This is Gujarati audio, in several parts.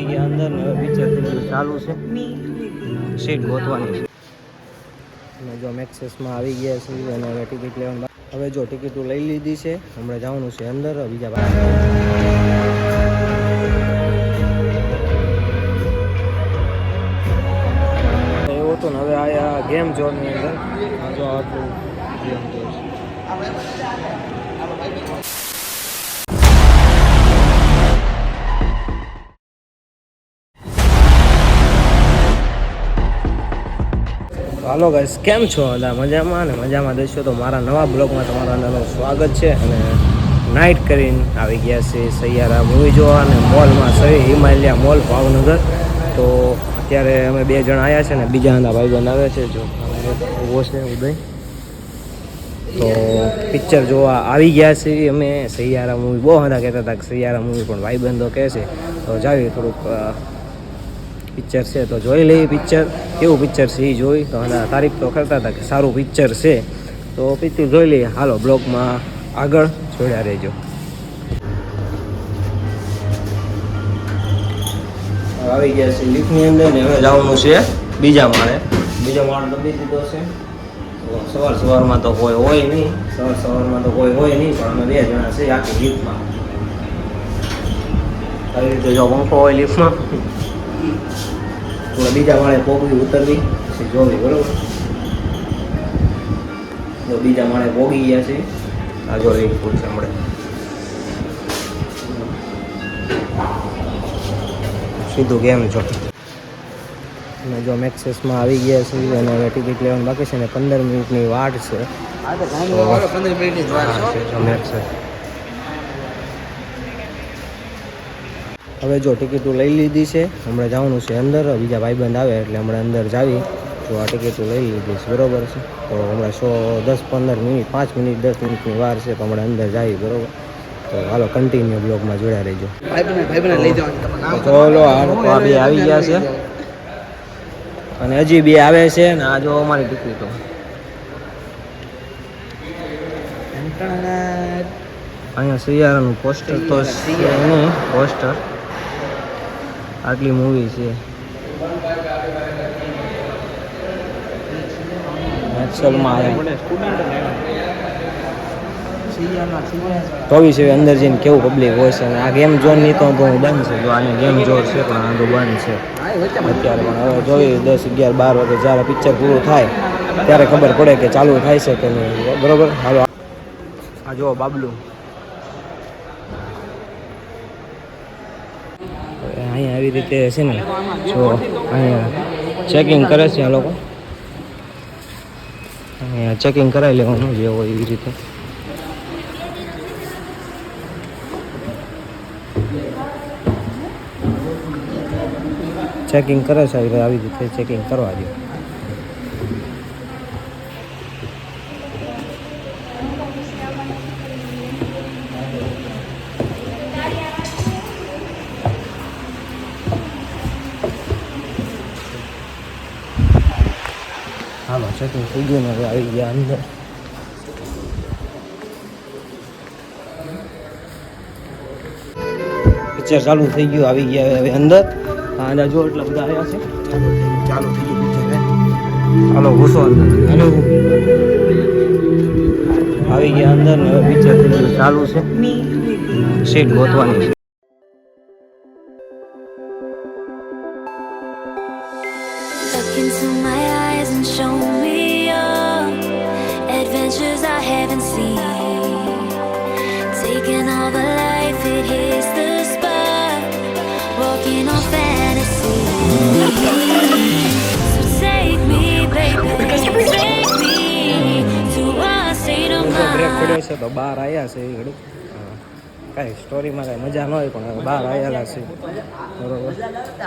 આવી ગયા અંદર ને હવે ચાલુ છે. સીટ ગોતવાની છે. જો મેક્સેસમાં આવી ગયા છે અને હવે ટિકિટ લેવાનું હવે જો ટિકિટો લઈ લીધી છે, હમણાં જવાનું છે અંદર બીજા એવું હતું ને હવે આયા ગેમ ઝોનની અંદર. આ જો આટલું ગેમ ઝોન હાલો ગાઈસ કેમ છો? બધા મજામાં ને મજામાં દેશો તો મારા નવા બ્લોગમાં તમારા અંદરનું સ્વાગત છે અને નાઇટ કરીને આવી ગયા છે સૈયારા મૂવી જોવા અને મોલમાં સહી હિમાલયા મોલ ભાવનગર. તો અત્યારે અમે બે જણ આવ્યા છે ને બીજા ના ભાઈબંધ આવે છે, જો ઊભો છે ઉદય. તો પિક્ચર જોવા આવી ગયા છે અમે સૈયારા મૂવી બહુ બધા કહેતા હતા કે સૈયારા મૂવી પણ ભાઈબંધો કહે છે. તો જાવી થોડુંક પિક્ચર છે, તો જોઈ લઈએ પિક્ચર કેવું પિક્ચર છે એ જોઈ. તો અને તારીફ તો કરતા હતા કે સારું પિક્ચર છે. તો પિક્ચર જોઈ લઈએ. હાલો, બ્લોગમાં આગળ જોડ્યા રહેજો. આવી ગયા છે લિફ્ટની અંદર ને હવે જવાનું છે બીજા માળે. બીજા માળ દબી દીધો છે. સવાર સવારમાં તો કોઈ હોય નહીં. સવાર સવારમાં તો કોઈ હોય નહીં, પણ અમે બે જણા છે આખી લિફ્ટમાં. આવી રીતે જો પંખો હોય લિફ્ટમાં. બીજા માળે પોગવી ઉતરવી પછી જોવી બરોબર? તો બીજા માળે પોગી ગયા છે. આ જો એક છે હમણાં સીધું કેમ છો? અને જો મેક્સેસમાં આવી ગયા છે અને હવે ટિકિટ લેવાનું બાકી છે ને પંદર મિનિટની વાટ છે. જ જો મેક્સેસ. હવે જો ટિકિટો લઈ લીધી છે. હમણાં જવાનું છે અંદર બીજા ભાઈબંધ આવે એટલે હમણાં અંદર જાવી. તો આ ટિકિટો લઈ લીધી છે બરોબર છે. તો હમણાં સો દસ પંદર મિનિટ પાંચ મિનિટ દસ મિનિટની વાર છે તો હમણાં અંદર જાવી બરાબર. તો હાલો કન્ટિન્યુ બ્લોગમાં જોડ્યા રહેજો. તો ચલો આ બે આવી ગયા છે. અને હજી બે આવે છે ને આ જો અમારી ટિકિટો. અહીંયા શિયાળાનું પોસ્ટર તો છે પોસ્ટર આટલી મૂવી છે. ચોવીસ એવી અંદર જઈને કેવું પબ્લિક હોય છે. આ ગેમ ઝોનની તો બહુ બંધ છે. જો આની ગેમ ઝોન છે, પણ આ તો બંધ છે. અત્યારે પણ હવે જોઈ દસ અગિયાર બાર વાગે જ્યારે પિક્ચર પૂરું થાય, ત્યારે ખબર પડે કે ચાલુ થાય છે કે નહીં. બરોબર? હાલો. આ જુઓ બાબલું. અહીંયા આવી રીતે છે ને, જો અહીંયા ચેકિંગ કરે છે આ લોકો. અહીંયા ચેકિંગ કરાવી લેવાનું જે હોય એવી રીતે. ચેકિંગ કરે છે, આવી રીતે ચેકિંગ કરવા દો. ચેકિંગ થઈ ગયું હવે આવી ગયા અંદર પિક્ચર ચાલુ થઈ ગયું આવી ગયા હવે અંદર આના જો એટલા બધા આવ્યા છે ચાલુ થઈ ગયું પિક્ચર હે. હાલો ઘૂસો અંદર હાલો આવી ગયા અંદર ને હવે પિક્ચર થઈ ગયું ચાલુ છે સીટ ગોતવાની છે into my eyes and show me adventures I haven't seen. Taking all the life, it hits the spot. Walking on fantasy. So take me, baby, take me to a state of mind. તો બહાર આવ્યા છે એ ઘડી કાંઈ સ્ટોરીમાં કાંઈ મજા ન હોય પણ બહાર આવેલા છે બરોબર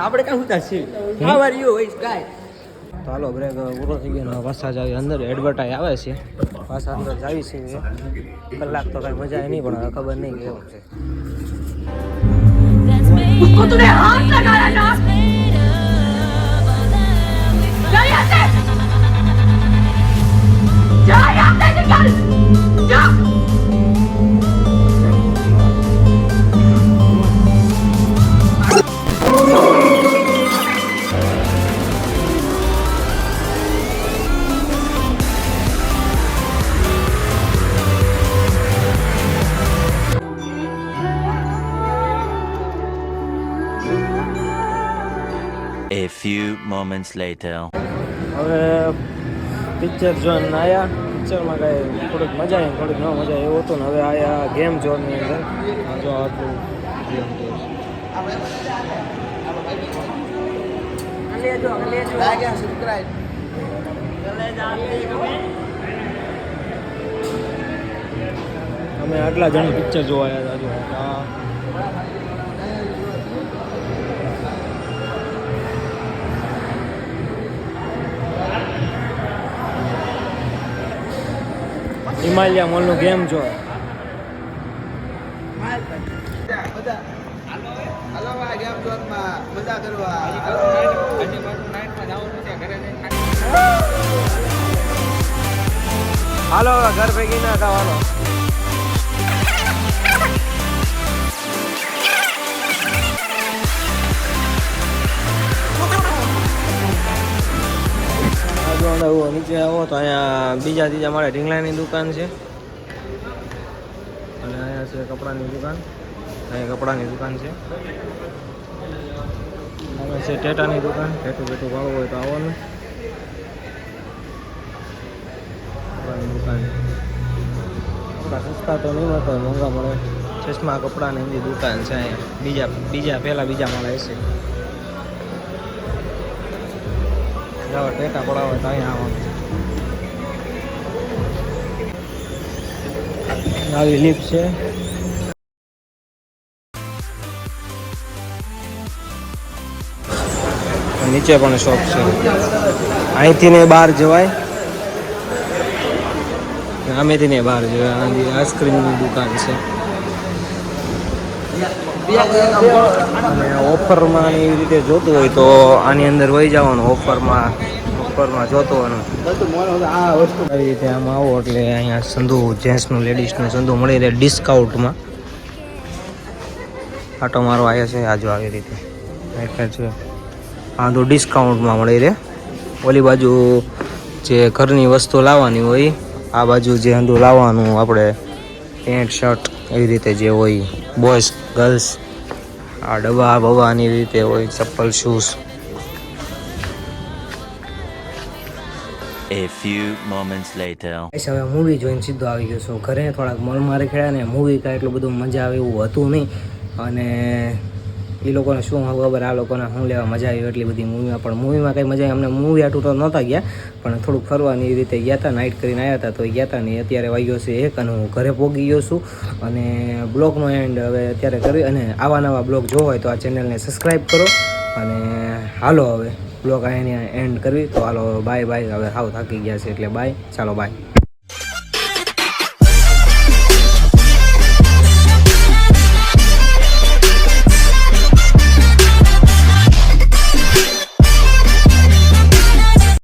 આપણે કાં ઉતા છીએ are you, it's guy? તો હાલો બ્રેક પૂરો થઈ ગયો પાછા જ આવી અંદર એડવર્ટાઈ આવે છે. પાછા અંદર જાવી છે કલાક તો કાંઈ મજા નહીં, પણ ખબર નહીં કેવું છે. A few moments later. હવે પિક્ચર જોઈને આવ્યા પિક્ચરમાં કાંઈ થોડીક મજા આવી થોડીક ન મજા એવું હતું ને હવે આવ્યા ગેમ ઝોનની અંદર. જો હતું. અમે આટલા જણ પિક્ચર જોવા આવ્યા હતા, જો. હિમાલયા મોલનું ગેમ જો મજા કરવા હાલો. ઘર ભેગી ના થવાનો આ જો અંદર આવો, નીચે આવો તો અહીંયા બીજા ત્રીજા માળે ઢીંગલાની દુકાન છે અને અહીંયા છે કપડાની દુકાન અહીંયા કપડાની દુકાન છે હવે છે ટેટાની દુકાન ટેટું બેટું ભાવવું હોય તો આવવાનું કપડાની દુકાન કપડા સસ્તા તો નહીં મળતા હોય, મોંઘા મળે ચશ્મા કપડાની એની દુકાન છે અહીંયા બીજા બીજા પહેલા બીજા માળા હશે જાઓ, ટેટા પડાવે, તો અહીંયા આવવાનું આવી લિફ્ટ છે. નીચે પણ શોપ છે. અહીંથી ને બહાર જવાય. આમેથી ને બહાર જવાય. આની આઈસ્ક્રીમની દુકાન છે. અને ઓફરમાં એવી રીતે જોતું હોય તો આની અંદર વહી જવાનું, ઓફરમાં ઓફરમાં જોતું હોવાનું. આ આવી રીતે આમ આવો એટલે અહીંયા સંધુ, જેન્ટ્સનું, લેડીઝનું સંધુ મળી રહે ડિસ્કાઉન્ટમાં. આટો મારો આવ્યો છે આજો આવી રીતે. એટલે છે. હા તો ડિસ્કાઉન્ટમાં મળી રહે. ઓલી બાજુ જે ઘરની વસ્તુ લાવવાની હોય, આ બાજુ જે અંદુ લાવવાનું, આપણે પેન્ટ, શર્ટ, એવી રીતે જે હોય. બોયઝ ગર્લ્સ આ ડબ્બા ભવાની રીતે હોય ચપ્પલ shoes A few moments later. Guys હવે મૂવી જોઈને સીધો આવી ગયો છું. ઘરે થોડાક મોલ મારે ખેડ્યા ને મૂવી કાંઈ એટલું બધું મજા આવે એવું હતું નહીં. અને એ લોકોને શું ખબર, આ લોકોને શું લેવા મજા આવી એટલી બધી મૂવીમાં પણ મૂવીમાં કંઈ મજા અમને મૂવી આટું તો નહોતા ગયા, પણ થોડુંક ફરવાની એ રીતે ગયા હતા નાઇટ કરીને આવ્યા હતા તો ગયા હતા ને અત્યારે વાગ્યો છે એક અને હું ઘરે પહોંચી ગયો છું. અને બ્લોગનો એન્ડ હવે અત્યારે કરી અને આવા નવા બ્લોગ જોવો હોય તો આ ચેનલને સબસ્ક્રાઈબ કરો. અને હાલો હવે, બ્લોગ અહીંયા એન્ડ કરવી. તો હાલો બાય બાય હવે હાવ થાકી ગયા છે એટલે બાય ચાલો બાય